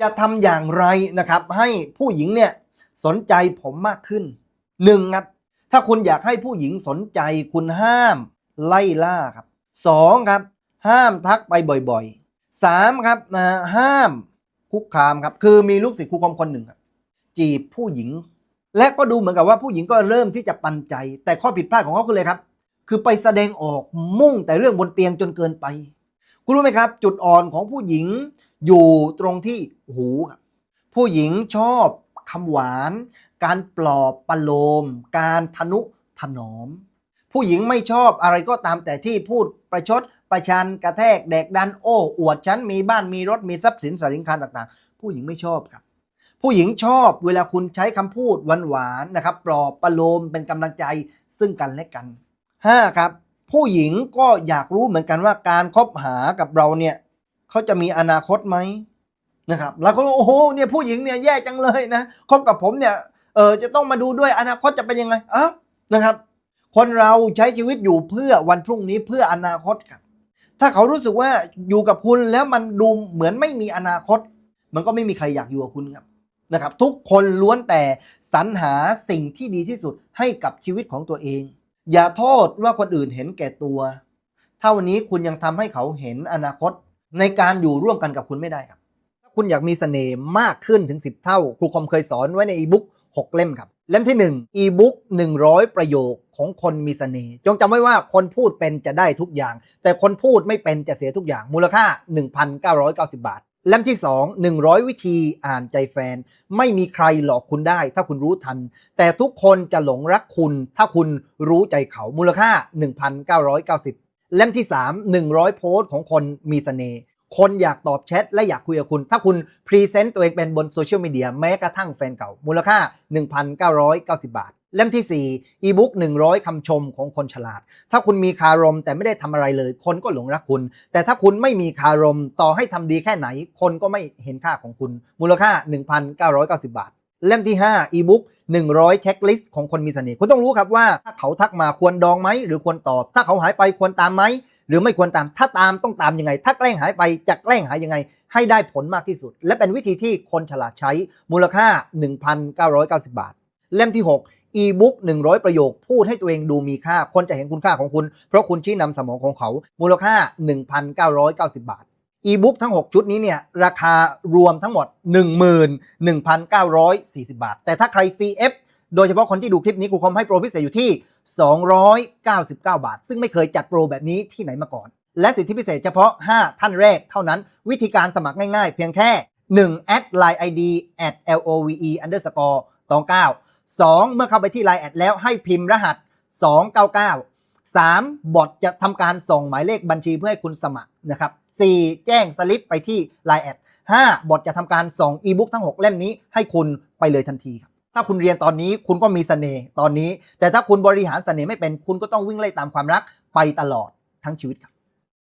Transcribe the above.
จะทำอย่างไรนะครับ ให้ผู้หญิงเนี่ยสนใจผมมากขึ้นหนึ่งครับ ถ้าคุณอยากให้ผู้หญิงสนใจคุณห้ามไล่ล่าครับสองครับ ห้ามทักไปบ่อยๆสามครับนะห้ามคุกคามครับ คือมีลูกศิษย์ครูคมคนหนึ่งครับจีบผู้หญิง และก็ดูเหมือนกับว่าผู้หญิงก็เริ่มที่จะปันใจ แต่ข้อผิดพลาดของเขาคือเลยครับ คือไปแสดงออกมุ่งแต่เรื่องบนเตียงจนเกินไป คุณรู้ไหมครับ จุดอ่อนของผู้หญิง อยู่ตรงที่หูครับผู้หญิงชอบคำหวาน การปลอบประโลม การทนุถนอม ผู้หญิงไม่ชอบอะไรก็ตามแต่ที่พูดประชดประชันกระแทกแดกดันโอ้อวดฉันมีบ้านมีรถมีทรัพย์สินสริงคารต่างๆ ผู้หญิงไม่ชอบครับ ผู้หญิงชอบเวลาคุณใช้คำพูดหวานๆนะครับปลอบประโลมเป็นกำลังใจซึ่งกันและกัน 5. ครับผู้หญิงก็อยากรู้เหมือนกันว่าการคบหากับเราเนี่ย เขาจะมีอนาคตไหมนะครับแล้วก็โอ้โหเนี่ยผู้หญิงเนี่ยแย่จังเลยนะคบกับผมเนี่ยเออจะต้องมาดูด้วยอนาคตจะเป็นยังไงอ้าวนะครับ คนเราใช้ชีวิตอยู่เพื่อวันพรุ่งนี้เพื่ออนาคตครับถ้าเขารู้สึกว่าอยู่กับคุณแล้วมันดูเหมือนไม่มีอนาคต มันก็ไม่มีใครอยากอยู่กับคุณครับนะครับ ทุกคนล้วนแต่สรรหาสิ่งที่ดีที่สุดให้กับชีวิตของตัวเอง อย่าโทษว่าคนอื่นเห็นแก่ตัว ถ้าวันนี้คุณยังทำให้เขาเห็นอนาคต ในการอยู่ร่วมกันกับคุณไม่ได้ครับ ถ้าคุณอยากมีเสน่ห์มากขึ้นถึง 10 เท่า ครูคอมเคยสอนไว้ในอีบุ๊ก6 เล่มครับ เล่มที่1อีบุ๊ก100 ประโยคของคนมีเสน่ห์จงจำไว้ว่าคนพูดเป็นจะได้ทุกอย่าง แต่คนพูดไม่เป็นจะเสียทุกอย่างมูลค่า 1,990 บาท เล่มที่ 2 100 วิธีอ่านใจแฟน ไม่มีใครหลอกคุณได้ ถ้าคุณรู้ทัน แต่ทุกคนจะหลงรักคุณ ถ้าคุณรู้ใจเขามูลค่า 1,990 เล่มที่ 3 100 โพสต์ของคนมีเสน่ห์คนอยากตอบแชทและอยากคุยกับคุณ ถ้าคุณพรีเซนต์ตัวเองเป็นบนโซเชียลมีเดียแม้กระทั่งแฟนเก่า มูลค่า 1,990 บาท เล่มที่ 4 อีบุ๊ก100 คำชมของคนฉลาด ถ้าคุณมีคารมแต่ไม่ได้ทำอะไรเลย คนก็หลงรักคุณ แต่ถ้าคุณไม่มีคารมต่อให้ทำดีแค่ไหน คนก็ไม่เห็นค่าของคุณ มูลค่า 1,990 บาท เล่มที่5อีบุ๊ก100เช็คลิสต์ของคนมีเสน่ห์คุณต้องรู้ครับว่าถ้าเขาทักมาควรดองไหมหรือควรตอบ ถ้าเขาหายไปควรตามไหมหรือไม่ควรตาม ถ้าตามต้องตามยังไง ถ้าแกล้งหายไปจะแกล้งหายยังไง ให้ได้ผลมากที่สุด และเป็นวิธีที่คนฉลาดใช้มูลค่า 1,990 บาท เล่มที่ 6 อีบุ๊ก100 ประโยค พูดให้ตัวเองดูมีค่า คนจะเห็นคุณค่าของคุณ เพราะคุณชี้นำสมองของเขา มูลค่า 1,990 บาท อีบุ๊กทั้ง 6 ชุดนี้เนี่ยราคารวมทั้งหมด 11,940 บาท แต่ถ้าใคร CF โดยเฉพาะคนที่ดูคลิปนี้ครูคอมให้โปรพิเศษอยู่ที่ 299 บาท ซึ่งไม่เคยจัดโปรแบบนี้ที่ไหนมาก่อน และสิทธิพิเศษเฉพาะ 5 ท่านแรกเท่านั้น วิธีการสมัครง่ายๆ เพียงแค่ 1 add line id at love underscore 29 2 เมื่อเข้าไปที่ line แอดแล้วให้พิมพ์รหัส 299 3 บอทจะทำการส่งหมายเลขบัญชีเพื่อให้คุณสมัครนะครับ 4 แจ้งสลิปไปที่ line แอด5บอทจะทำการส่งอีบุ๊กทั้ง 6 เล่มนี้ให้คุณไปเลยทันทีครับ ถ้าคุณเรียนตอนนี้คุณก็มีเสน่ห์ตอนนี้ แต่ถ้าคุณบริหารเสน่ห์ไม่เป็นคุณก็ต้องวิ่งไล่ตามความรักไปตลอดทั้งชีวิตครับ